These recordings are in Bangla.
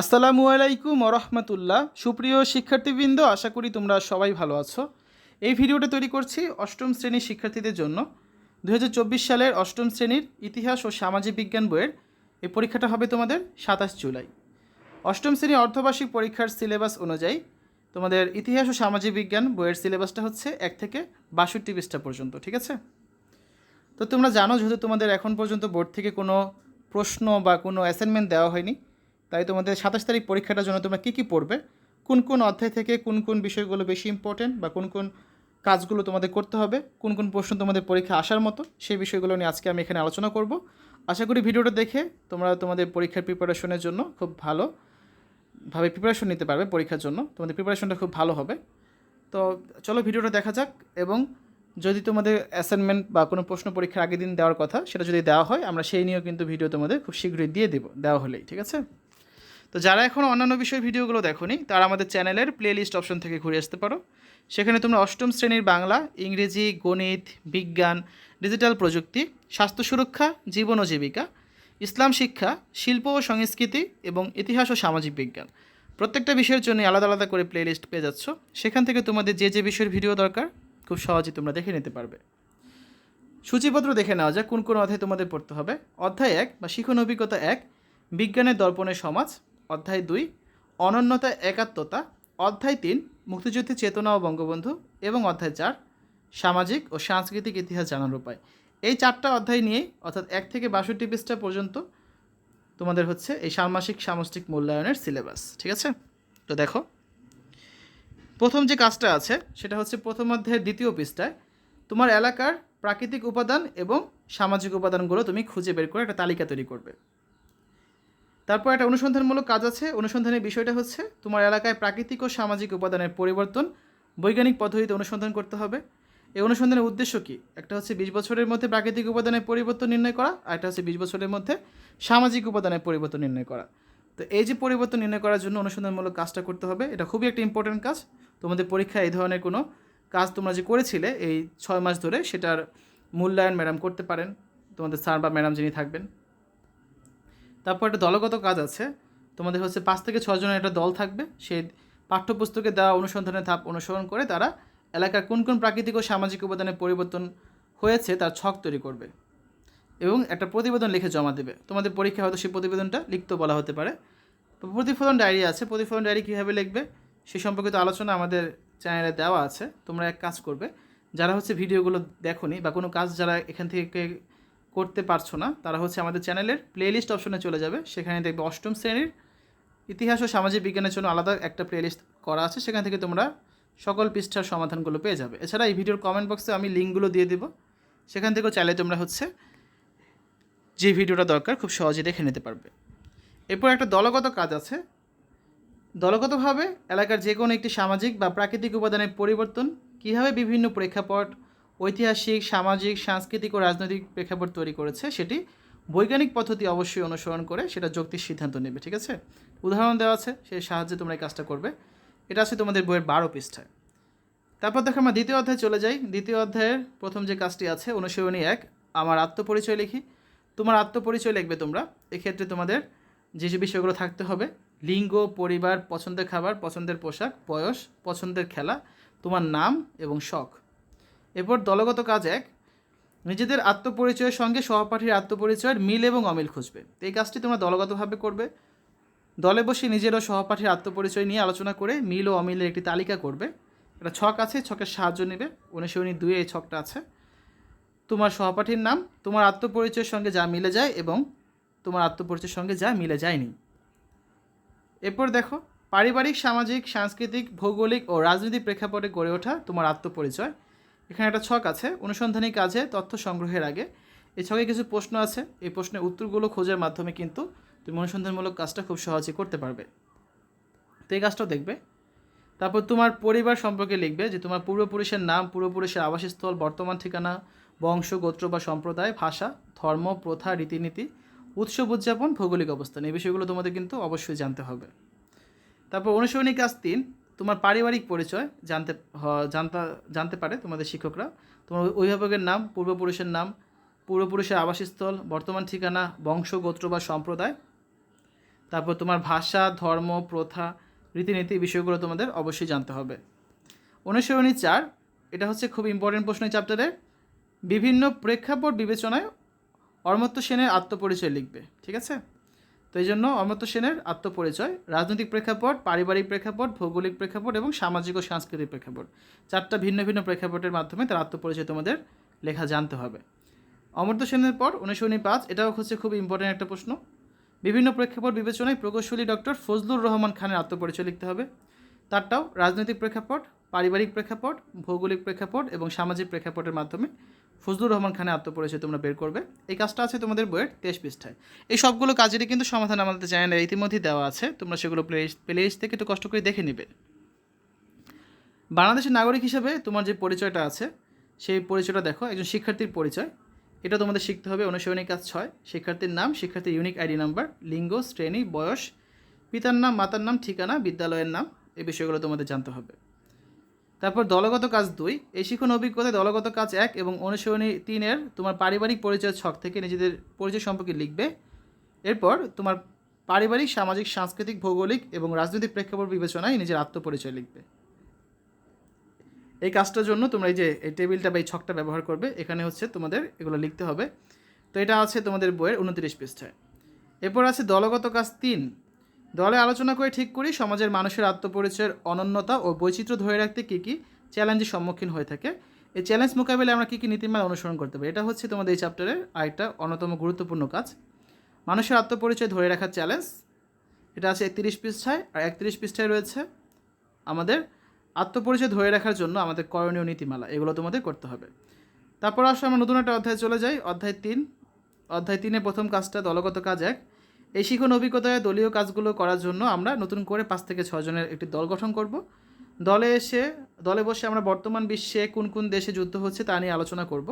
আসসালামু আলাইকুম রহমতুল্লাহ। সুপ্রিয় শিক্ষার্থীবৃন্দ, আশা করি তোমরা সবাই ভালো আছো। এই ভিডিওটা তৈরি করছি অষ্টম শ্রেণির শিক্ষার্থীদের জন্য। দু হাজার চব্বিশ সালের অষ্টম শ্রেণির ইতিহাস ও সামাজিক বিজ্ঞান বইয়ের এই পরীক্ষাটা হবে তোমাদের সাতাশ জুলাই। অষ্টম শ্রেণি অর্ধবার্ষিক পরীক্ষার সিলেবাস অনুযায়ী তোমাদের ইতিহাস ও সামাজিক বিজ্ঞান বইয়ের সিলেবাসটা হচ্ছে এক থেকে বাষট্টি পৃষ্ঠা পর্যন্ত, ঠিক আছে? তো তোমরা জানো, যেহেতু তোমাদের এখন পর্যন্ত বোর্ড থেকে কোনো প্রশ্ন বা কোনো অ্যাসাইনমেন্ট দেওয়া হয়নি তাই তোমাদের সাতাশ তারিখ পরীক্ষাটার জন্য তোমরা কী কী পড়বে? কোন কোন অধ্যায় থেকে কোন কোন বিষয়গুলো বেশি ইম্পর্টেন্ট বা কোন কোন কাজগুলো তোমাদের করতে হবে? কোন কোন প্রশ্ন তোমাদের পরীক্ষা আসার মতো? সেই বিষয়গুলো নিয়ে আজকে আমি এখানে আলোচনা করব। আশা করি ভিডিওটা দেখে তোমরা তোমাদের পরীক্ষার প্রিপারেশনের জন্য খুব ভালো ভাবে প্রিপারেশন নিতে পারবে পরীক্ষার জন্য। তোমাদের প্রিপারেশনটা খুব ভালো হবে। তো চলো ভিডিওটা দেখা যাক এবং যদি তোমাদের অ্যাসাইনমেন্ট বা কোনো প্রশ্ন পরীক্ষার আগের দিন দেওয়ার কথা সেটা যদি দেওয়া হয়, আমরা সেই নিয়েও কিন্তু ভিডিও তোমাদের খুব শীঘ্রই দিয়ে দেবো, দেওয়া হলেই, ঠিক আছে? তো যারা এখন অন্যান্য বিষয়ের ভিডিওগুলো দেখোনি, তারা আমাদের চ্যানেলের প্লে লিস্ট অপশন থেকে ঘুরে আসতে পারো। সেখানে তোমরা অষ্টম শ্রেণির বাংলা, ইংরেজি, গণিত, বিজ্ঞান ডিজিটাল প্রযুক্তি, স্বাস্থ্য সুরক্ষা, জীবন ও জীবিকা, ইসলাম শিক্ষা, শিল্প ও সংস্কৃতি এবং ইতিহাস ও সামাজিক বিজ্ঞান। প্রত্যেকটা বিষয়ের জন্য আলাদা আলাদা করে প্লে লিস্ট পেয়ে যাচ্ছ। সেখান থেকে তোমাদের যে যে বিষয়ের ভিডিও দরকার, খুব সহজেই তোমরা দেখে নিতে পারবে। সূচিপত্র দেখে নেওয়া যাক কোন কোন অধ্যায় তোমাদের পড়তে হবে। অধ্যায় এক বা শিখন অভিজ্ঞতা এক, বিজ্ঞানের দর্পণের সমাজ। অধ্যায় দুই, অনন্যতা একাত্মতা, অধ্যায় তিন মুক্তিযুদ্ধের চেতনা ও বঙ্গবন্ধু এবং অধ্যায় চার, সামাজিক ও সাংস্কৃতিক ইতিহাস জানার উপায়। এই চারটা অধ্যায় নিয়ে, অর্থাৎ এক থেকে বাষট্টি পৃষ্ঠা পর্যন্ত তোমাদের হচ্ছে এই ষান্মাসিক সামষ্টিক মূল্যায়নের সিলেবাস, ঠিক আছে? তো দেখো, প্রথম যে কাজটা আছে, সেটা হচ্ছে প্রথম অধ্যায়ের দ্বিতীয় পৃষ্ঠায় তোমার এলাকার প্রাকৃতিক উপাদান এবং সামাজিক উপাদানগুলো তুমি খুঁজে বের করে একটা তালিকা তৈরি করবে। তারপর একটা অনুসন্ধানমূলক কাজ আছে। অনুসন্ধানের বিষয়টা হচ্ছে, তোমার এলাকায় প্রাকৃতিক ও সামাজিক উপাদানের পরিবর্তন বৈজ্ঞানিক পদ্ধতিতে অনুসন্ধান করতে হবে। এই অনুসন্ধানের উদ্দেশ্য কী? একটা হচ্ছে বিশ বছরের মধ্যে প্রাকৃতিক উপাদানের পরিবর্তন নির্ণয় করা, আর একটা হচ্ছে বিশ বছরের মধ্যে সামাজিক উপাদানের পরিবর্তন নির্ণয় করা। তো এই যে পরিবর্তন নির্ণয় করার জন্য অনুসন্ধানমূলক কাজটা করতে হবে, এটা খুবই একটা ইম্পর্টেন্ট কাজ। তোমাদের পরীক্ষায় এই ধরনের কোনো কাজ তোমরা যে করেছিলে এই ছয় মাস ধরে, সেটার মূল্যায়ন ম্যাডাম করতে পারেন। তোমাদের স্যার বা ম্যাডাম যিনি থাকবেন। তারপর একটা দলগত কাজ আছে। তোমাদের হচ্ছে পাঁচ থেকে ছজনের একটা দল থাকবে। সেই পাঠ্যপুস্তকে দেওয়া অনুসন্ধানের ধাপ অনুসরণ করে তারা এলাকার কোন কোন প্রাকৃতিক ও সামাজিক উপাদানের পরিবর্তন হয়েছে তার ছক তৈরি করবে। এবং একটা প্রতিবেদন লিখে জমা দেবে। তোমাদের পরীক্ষা হয়তো সেই প্রতিবেদনটা লিখতেও বলা হতে পারে। প্রতিফলন ডায়েরি আছে। প্রতিফলন ডায়েরি কীভাবে লিখবে সে সম্পর্কিত আলোচনা আমাদের চ্যানেলে দেওয়া আছে। তোমরা এক কাজ করবে। যারা হচ্ছে ভিডিওগুলো দেখোনি বা কোনো কাজ যারা এখান থেকে করতে পারছ না, তারা হচ্ছে আমাদের চ্যানেলের প্লেলিস্ট অপশনে চলে যাবে। সেখানে দেখবে অষ্টম শ্রেণির ইতিহাস ও সামাজিক বিজ্ঞানের জন্য আলাদা একটা প্লেলিস্ট করা আছে। সেখান থেকে তোমরা সকল পৃষ্ঠার সমাধানগুলো পেয়ে যাবে। এছাড়া এই ভিডিওর কমেন্ট বক্সে আমি লিঙ্কগুলো দিয়ে দেবো। সেখান থেকেও চাইলে তোমরা হচ্ছে যে ভিডিওটা দরকার, খুব সহজে দেখে নিতে পারবে। এরপর একটা দলগত কাজ আছে। দলগতভাবে এলাকার যে কোনো একটি সামাজিক বা প্রাকৃতিক উপাদানের পরিবর্তন কীভাবে বিভিন্ন প্রেক্ষাপট ঐতিহাসিক, সামাজিক, সাংস্কৃতিক ও রাজনৈতিক প্রেক্ষাপট তৈরি করেছে। সেটি বৈজ্ঞানিক পদ্ধতি অবশ্যই অনুসরণ করে সেটা যৌক্তিক সিদ্ধান্ত নেবে, ঠিক আছে? উদাহরণ দেওয়া আছে সেই সাহায্যে তোমরা এই কাজটা করবে। এটা আছে তোমাদের বইয়ের বারো পৃষ্ঠায়। তারপর দেখো আমরা দ্বিতীয় অধ্যায়ে চলে যাই। দ্বিতীয় অধ্যায়ের প্রথম যে কাজটি আছে অনুসরণী এক, আমার আত্মপরিচয় লিখি। তোমার আত্মপরিচয় লিখবে তোমরা। এক্ষেত্রে তোমাদের যে যে বিষয়গুলো থাকতে হবে, লিঙ্গ, পরিবার, পছন্দের খাবার, পছন্দের পোশাক, বয়স, পছন্দের খেলা, তোমার নাম এবং শখ। এরপর দলগত কাজ এক, নিজেদের আত্মপরিচয়ের সঙ্গে সহপাঠীর আত্মপরিচয়ের মিল এবং অমিল খুঁজবে। এই কাজটি তোমরা দলগতভাবে করবে। দলে বসে নিজের ও সহপাঠীর আত্মপরিচয় নিয়ে আলোচনা করে মিল ও অমিলের একটি তালিকা করবে। এটা ছক আছে, ছকের সাহায্য নেবে। অনুশীলনী দুয়ে এই ছকটা আছে। তোমার সহপাঠীর নাম, তোমার আত্মপরিচয়ের সঙ্গে যা মিলে যায় এবং তোমার আত্মপরিচয়ের সঙ্গে যা মিলে যায়নি। এরপর দেখো, পারিবারিক, সামাজিক, সাংস্কৃতিক, ভৌগোলিক ও রাজনৈতিক প্রেক্ষাপটে গড়ে ওঠা তোমার আত্মপরিচয়। এখানে একটা ছক আছে, অনুসন্ধানী কাজে তথ্য সংগ্রহের আগে। এই ছকে কিছু প্রশ্ন আছে, এই প্রশ্নের উত্তরগুলো খোঁজার মাধ্যমে কিন্তু তুমি অনুসন্ধানমূলক কাজটা খুব সহজে করতে পারবে। তো এই কাজটাও দেখবে। তারপর তোমার পরিবার সম্পর্কে লিখবে যে তোমার পূর্বপুরুষের নাম, পূর্বপুরুষের আবাসস্থল, বর্তমান ঠিকানা, বংশ, গোত্র বা সম্প্রদায়, ভাষা, ধর্ম, প্রথা, রীতিনীতি, উৎসব উদযাপন, ভৌগোলিক অবস্থান। এই বিষয়গুলো তোমাদের কিন্তু অবশ্যই জানতে হবে। তারপর অনুসরণী কাজ তিন তোমার পারিবারিক পরিচয় জানতে জানতে জানতে পারে তোমাদের শিক্ষকরা। তোমার অভিভাবকের নাম, পূর্বপুরুষের নাম, পূর্বপুরুষের আবাসস্থল, বর্তমান ঠিকানা, বংশ, গোত্র বা সম্প্রদায়। তারপর তোমার ভাষা, ধর্ম, প্রথা, রীতিনীতি বিষয়গুলো তোমাদের অবশ্যই জানতে হবে। অনুসরণী চার, এটা হচ্ছে খুব ইম্পর্টেন্ট প্রশ্ন এই চ্যাপ্টারের বিভিন্ন প্রেক্ষাপট বিবেচনায় অর্মত্য সেনের আত্মপরিচয় লিখবে, ঠিক আছে? তো এই জন্য অমর্ত্য সেনের আত্মপরিচয়, রাজনৈতিক প্রেক্ষাপট, পারিবারিক প্রেক্ষাপট, ভৌগোলিক প্রেক্ষাপট এবং সামাজিক ও সাংস্কৃতিক প্রেক্ষাপট। চারটা ভিন্ন ভিন্ন প্রেক্ষাপটের মাধ্যমে তার আত্মপরিচয় তোমাদের লেখা জানতে হবে। অমর্ত্য সেনের পর উনিশশো পাঁচ এটাও হচ্ছে খুব ইম্পর্টেন্ট একটা প্রশ্ন। বিভিন্ন প্রেক্ষাপট বিবেচনায় প্রকৌশলী ডক্টর ফজলুর রহমান খানের আত্মপরিচয় লিখতে হবে। তারটাও রাজনৈতিক প্রেক্ষাপট, পারিবারিক প্রেক্ষাপট, ভৌগোলিক প্রেক্ষাপট এবং সামাজিক প্রেক্ষাপটের মাধ্যমে। ফজলুর রহমান খানের আত্মপরিচয় তোমরা বের করবে। এই কাজটা আছে তোমাদের বইয়ের তেইশ পৃষ্ঠায়। এই সবগুলো কাজেরই কিন্তু সমাধান আমাদের চ্যানেলে ইতিমধ্যেই দেওয়া আছে। তোমরা সেগুলো প্লে প্লে থেকে একটু কষ্ট করে দেখে নিবে। বাংলাদেশের নাগরিক হিসাবে তোমার যে পরিচয়টা আছে, সেই পরিচয়টা দেখো, একজন শিক্ষার্থীর পরিচয়। এটা তোমাদের শিখতে হবে অনুশীলনী কাজ ছয়। শিক্ষার্থীর নাম, শিক্ষার্থীর ইউনিক আইডি নাম্বার লিঙ্গ, শ্রেণি, বয়স, পিতার নাম, মাতার নাম, ঠিকানা, বিদ্যালয়ের নাম, এই বিষয়গুলো তোমাদের জানতে হবে। তারপর দলগত কাজ দুই। এই শিক্ষণ অভিজ্ঞতায় দলগত কাজ এক এবং অনুসরণী তিনের তোমার পারিবারিক পরিচয় ছক থেকে নিজেদের পরিচয় সম্পর্কে লিখবে। এরপর তোমার পারিবারিক, সামাজিক, সাংস্কৃতিক, ভৌগোলিক এবং রাজনৈতিক প্রেক্ষাপট বিবেচনায় নিজের আত্মপরিচয় লিখবে। এই কাজটার জন্য তোমরা এই যে এই টেবিলটা বা এই ছকটা ব্যবহার করবে, এখানে হচ্ছে তোমাদের এগুলো লিখতে হবে। তো এটা আছে তোমাদের বইয়ের উনত্রিশ পৃষ্ঠায়। এরপর আছে দলগত কাজ তিন। দলে আলোচনা করে ঠিক করি, সমাজের মানুষের আত্মপরিচয়ের অনন্যতা ও বৈচিত্র্য ধরে রাখতে কী কী চ্যালেঞ্জের সম্মুখীন হয়ে থাকে। এই চ্যালেঞ্জ মোকাবিলায় আমরা কী কী নীতিমালা অনুসরণ করতে পারি, এটা হচ্ছে তোমাদের এই চ্যাপ্টারের আরেকটা অন্যতম গুরুত্বপূর্ণ কাজ। মানুষের আত্মপরিচয় ধরে রাখার চ্যালেঞ্জ এটা আছে একত্রিশ পৃষ্ঠায়, আর একত্রিশ পৃষ্ঠায় রয়েছে আমাদের আত্মপরিচয় ধরে রাখার জন্য আমাদের করণীয় নীতিমালা, এগুলো তোমাদের করতে হবে। তারপর আসলে আমরা নতুন একটা অধ্যায়ে চলে যাই, অধ্যায় তিন। অধ্যায় তিনে প্রথম কাজটা দলগত কাজ এক। এই শিখন অভিজ্ঞতায় দলীয় কাজগুলো করার জন্য আমরা নতুন করে পাঁচ থেকে ছজনের একটি দল গঠন করব। দলে এসে, দলে বসে আমরা বর্তমান বিশ্বে কোন কোন দেশে যুদ্ধ হচ্ছে তা নিয়ে আলোচনা করব।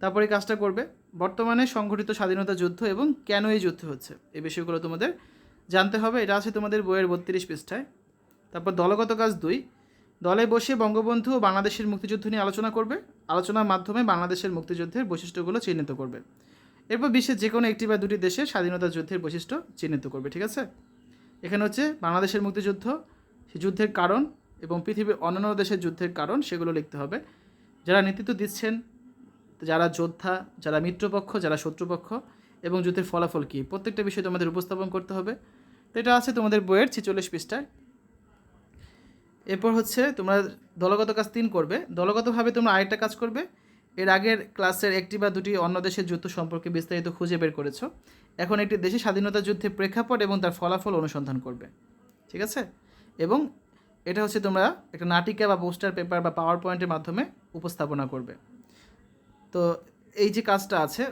তারপরে কাজটা করবে। বর্তমানে সংঘটিত স্বাধীনতা যুদ্ধ এবং কেন এই যুদ্ধ হচ্ছে, এই বিষয়গুলো তোমাদের জানতে হবে। এটা আছে তোমাদের বইয়ের বত্রিশ পৃষ্ঠায়। তারপর দলগত কাজ দুই। দলে বসে বঙ্গবন্ধু ও বাংলাদেশের মুক্তিযুদ্ধ নিয়ে আলোচনা করবে। আলোচনার মাধ্যমে বাংলাদেশের মুক্তিযুদ্ধের বৈশিষ্ট্যগুলো চিহ্নিত করবে। এরপর বিশ্বের যে কোনো একটি বা দুটি দেশের স্বাধীনতা যুদ্ধের বৈশিষ্ট্য চিহ্নিত করবে, ঠিক আছে? এখানে হচ্ছে বাংলাদেশের মুক্তিযুদ্ধ যুদ্ধের কারণ এবং পৃথিবীর অন্যান্য দেশের যুদ্ধের কারণ সেগুলো লিখতে হবে। যারা নেতৃত্ব দিচ্ছেন, যারা যোদ্ধা, যারা মিত্রপক্ষ, যারা শত্রুপক্ষ এবং যুদ্ধের ফলাফল কী, প্রত্যেকটা বিষয় তোমাদের উপস্থাপন করতে হবে। তো এটা আছে তোমাদের বইয়ের ছেচল্লিশ পৃষ্ঠায়। এরপর হচ্ছে তোমরা দলগত কাজ তিন করবে। দলগতভাবে তোমরা আরেকটা কাজ করবে এর আগের ক্লাসের একটি বা দুটি অন্য দেশের যুদ্ধ সম্পর্কে বিস্তারিত খুঁজে বের করেছ। এখন একটি দেশের স্বাধীনতা যুদ্ধের প্রেক্ষাপট এবং তার ফলাফল অনুসন্ধান করবে। ঠিক আছে? এবং এটা হচ্ছে তোমরা একটা নাটিকা বা পোস্টার পেপার বা পাওয়ার পয়েন্টের মাধ্যমে উপস্থাপনা করবে। তো এই যে কাজটা আছে,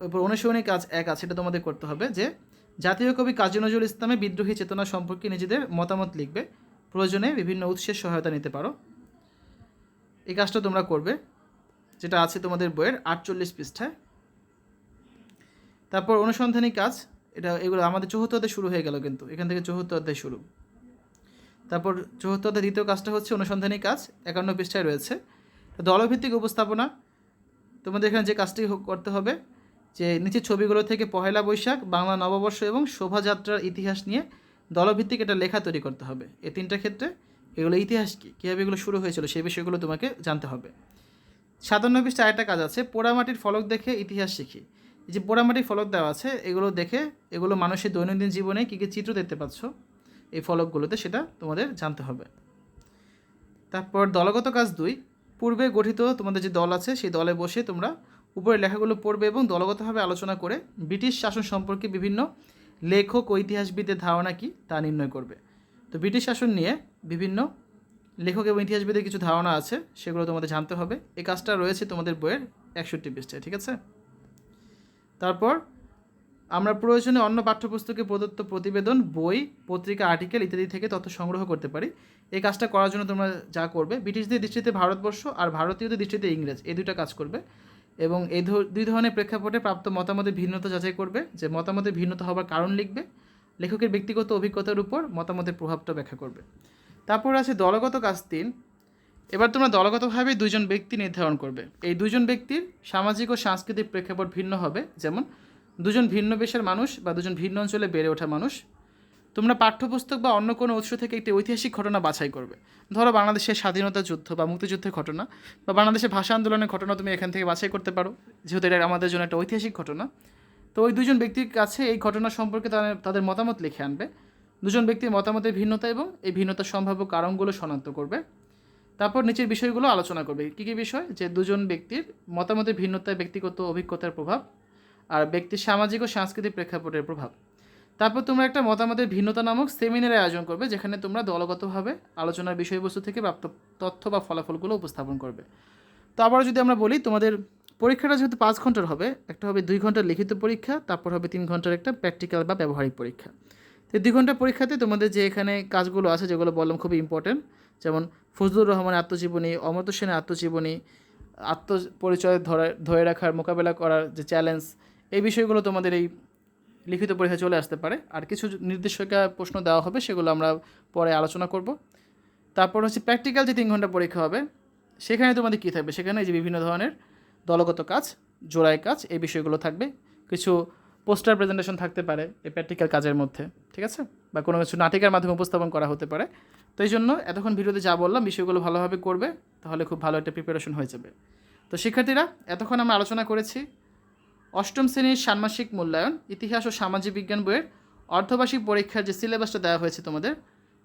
এরপর অনুসরণী কাজ এক আছে, এটা তোমাদের করতে হবে যে, জাতীয় কবি কাজী নজরুল ইসলামের বিদ্রোহী চেতনা সম্পর্কে নিজেদের মতামত লিখবে। প্রয়োজনে বিভিন্ন উৎসের সহায়তা নিতে পারো। এই কাজটা তোমরা করবে। যেটা আছে তোমাদের বইয়ের আটচল্লিশ পৃষ্ঠায়। তারপর অনুসন্ধানী কাজ, এটা এগুলো আমাদের চতুর্থ অধ্যায় শুরু হয়ে গেল কিন্তু, এখান থেকে চতুর্থ অধ্যায় শুরু। তারপর চতুর্থ অধ্যায় দ্বিতীয় কাজটা হচ্ছে অনুসন্ধানী কাজ, একান্ন পৃষ্ঠায় রয়েছে। দলভিত্তিক উপস্থাপনা। তোমাদের এখানে যে কাজটি করতে হবে, যে নিচের ছবিগুলো থেকে পহেলা বৈশাখ, বাংলা নববর্ষ এবং শোভাযাত্রার ইতিহাস নিয়ে দলভিত্তিক এটা লেখা তৈরি করতে হবে। এই তিনটা ক্ষেত্রে এগুলো ইতিহাস কী, কীভাবে এগুলো শুরু হয়েছিল সেই বিষয়গুলো তোমাকে জানতে হবে। সাতান্ন পৃষ্ঠা আরেকটা কাজ আছে। পোড়ামাটির ফলক দেখে ইতিহাস শিখি। এই যে পোড়ামাটির ফলক দেওয়া আছে, এগুলো দেখে, এগুলো মানুষের দৈনন্দিন জীবনে কী কী চিত্র দেখতে পাচ্ছ, এই ফলকগুলোতে সেটা তোমাদের জানতে হবে। তারপর দলগত কাজ দুই, পূর্বে গঠিত তোমাদের যে দল আছে, সেই দলে বসে তোমরা উপরে লেখাগুলো পড়বে এবং দলগতভাবে আলোচনা করে ব্রিটিশ শাসন সম্পর্কে বিভিন্ন লেখক ও ইতিহাসবিদের ধারণা কী তা নির্ণয় করবে। তো ব্রিটিশ শাসন নিয়ে বিভিন্ন লেখক এবং ইতিহাসবিদের কিছু ধারণা আছে, সেগুলো তোমাদের জানতে হবে। এই কাজটা রয়েছে তোমাদের বইয়ের একষট্টি পৃষ্ঠায়, ঠিক আছে? তারপর, আমরা প্রয়োজনে অন্য পাঠ্যপুস্তকে প্রদত্ত প্রতিবেদন, বই, পত্রিকা, আর্টিকেল ইত্যাদি থেকে তথ্য সংগ্রহ করতে পারি। এই কাজটা করার জন্য তোমরা যা করবে, ব্রিটিশদের দৃষ্টিতে ভারতবর্ষ আর ভারতীয়দের দৃষ্টিতে ইংরেজ, এই দুইটা কাজ করবে। এবং এই দুই ধরনের প্রেক্ষাপটে প্রাপ্ত মতামতের ভিন্নতা যাচাই করবে, যে মতামতের ভিন্নতা হবার কারণ লিখবে, লেখকের ব্যক্তিগত অভিজ্ঞতার উপর মতামতের প্রভাবটা ব্যাখ্যা করবে। তারপর আছে দলগত কাজ তিন। এবার তোমরা দলগতভাবে দুজন ব্যক্তি নির্ধারণ করবে। এই দুজন ব্যক্তির সামাজিক ও সাংস্কৃতিক প্রেক্ষাপট ভিন্ন হবে। যেমন, দুজন ভিন্ন পেশার মানুষ বা দুজন ভিন্ন অঞ্চলে বেড়ে ওঠা মানুষ। তোমরা পাঠ্যপুস্তক বা অন্য কোনো উৎস থেকে একটি ঐতিহাসিক ঘটনা বাছাই করবে। ধরো, বাংলাদেশের স্বাধীনতা যুদ্ধ বা মুক্তিযুদ্ধের ঘটনা বা বাংলাদেশের ভাষা আন্দোলনের ঘটনা তুমি এখান থেকে বাছাই করতে পারো। যেহেতু এটা আমাদের জন্য একটা ঐতিহাসিক ঘটনা। তো ওই দুজন ব্যক্তির কাছে এই ঘটনা সম্পর্কে তাদের মতামত লিখে আনবে। দুজন ব্যক্তির মতামতের ভিন্নতা এবং এই ভিন্নতার সম্ভাব্য কারণগুলো শনাক্ত করবে। তারপর নিচের বিষয়গুলো আলোচনা করবে। কী কী বিষয়? যে দুজন ব্যক্তির মতামতের ভিন্নতায় ব্যক্তিগত অভিজ্ঞতার প্রভাব আর ব্যক্তির সামাজিক ও সাংস্কৃতিক প্রেক্ষাপটের প্রভাব। তারপর তোমরা একটা মতামতের ভিন্নতা নামক সেমিনারের আয়োজন করবে, যেখানে তোমরা দলগতভাবে আলোচনার বিষয়বস্তু থেকে প্রাপ্ত তথ্য বা ফলাফলগুলো উপস্থাপন করবে। তো আবার যদি আমরা বলি, তোমাদের পরীক্ষাটা যেহেতু পাঁচ ঘণ্টার হবে, একটা হবে দুই ঘণ্টার লিখিত পরীক্ষা, তারপর হবে তিন ঘণ্টার একটা প্র্যাকটিক্যাল বা ব্যবহারিক পরীক্ষা। এই দুই ঘণ্টা পরীক্ষাতে তোমাদের যে এখানে কাজগুলো আছে, যেগুলো বললাম খুবই ইম্পর্টেন্ট যেমন ফজলুর রহমানের আত্মজীবনী, অমর্ত্য সেনের আত্মজীবনী, আত্মপরিচয় ধরে ধরে রাখার, মোকাবেলা করার যে চ্যালেঞ্জ এই বিষয়গুলো তোমাদের এই লিখিত পরীক্ষা চলে আসতে পারে। আর কিছু নির্দেশিকা প্রশ্ন দেওয়া হবে, সেগুলো আমরা পরে আলোচনা করব। তারপর হচ্ছে প্র্যাকটিক্যাল যে তিন ঘণ্টা পরীক্ষা হবে, সেখানে তোমাদের কী থাকবে? সেখানে যে বিভিন্ন ধরনের দলগত কাজ, জোড়ায় কাজ, এই বিষয়গুলো থাকবে। কিছু পোস্টার প্রেজেন্টেশন থাকতে পারে এই প্র্যাকটিক্যাল কাজের মধ্যে, ঠিক আছে? বা কোনো কিছু নাটিকার মাধ্যমে উপস্থাপন করা হতে পারে। তো এই জন্য এতক্ষণ ভিডিওতে যা বললাম, বিষয়গুলো ভালোভাবে করবে, তাহলে খুব ভালো একটা প্রিপারেশন হয়ে যাবে। তো শিক্ষার্থীরা, এতক্ষণ আমরা আলোচনা করেছি অষ্টম শ্রেণির ষান্মাসিক মূল্যায়ন, ইতিহাস ও সামাজিক বিজ্ঞান বইয়ের অর্ধবার্ষিক পরীক্ষার যে সিলেবাসটা দেওয়া হয়েছে তোমাদের,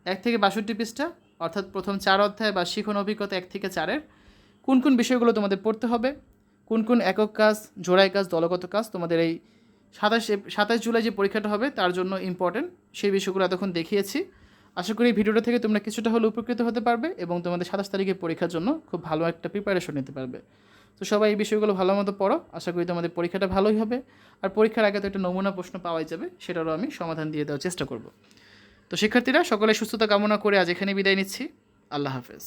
এক থেকে বাষট্টি পৃষ্ঠা, অর্থাৎ প্রথম চার অধ্যায় বা শিখন অভিজ্ঞতা এক থেকে চারের, কোন কোন বিষয়গুলো তোমাদের পড়তে হবে, কোন কোন একক কাজ জোড়াই কাজ, দলগত কাজ তোমাদের এই সাতাশ সাতাশ জুলাই যে পরীক্ষাটা হবে, তার জন্য ইম্পর্টেন্ট সেই বিষয়গুলো এতক্ষণ দেখিয়েছি। আশা করি ভিডিওটা থেকে তোমরা কিছুটা হলে উপকৃত হতে পারবে এবং তোমাদের সাতাশ তারিখের পরীক্ষার জন্য খুব ভালো একটা প্রিপারেশন নিতে পারবে। তো সবাই এই বিষয়গুলো ভালো মতো পড়ো। আশা করি তোমাদের পরীক্ষাটা ভালোই হবে। আর পরীক্ষার আগে তো একটা নমুনা প্রশ্ন পাওয়াই যাবে, সেটারও আমি সমাধান দিয়ে দেওয়ার চেষ্টা করব। তো শিক্ষার্থীরা, সকলে সুস্থতা কামনা করে আজ এখানে বিদায় নিচ্ছি। আল্লাহ হাফেজ।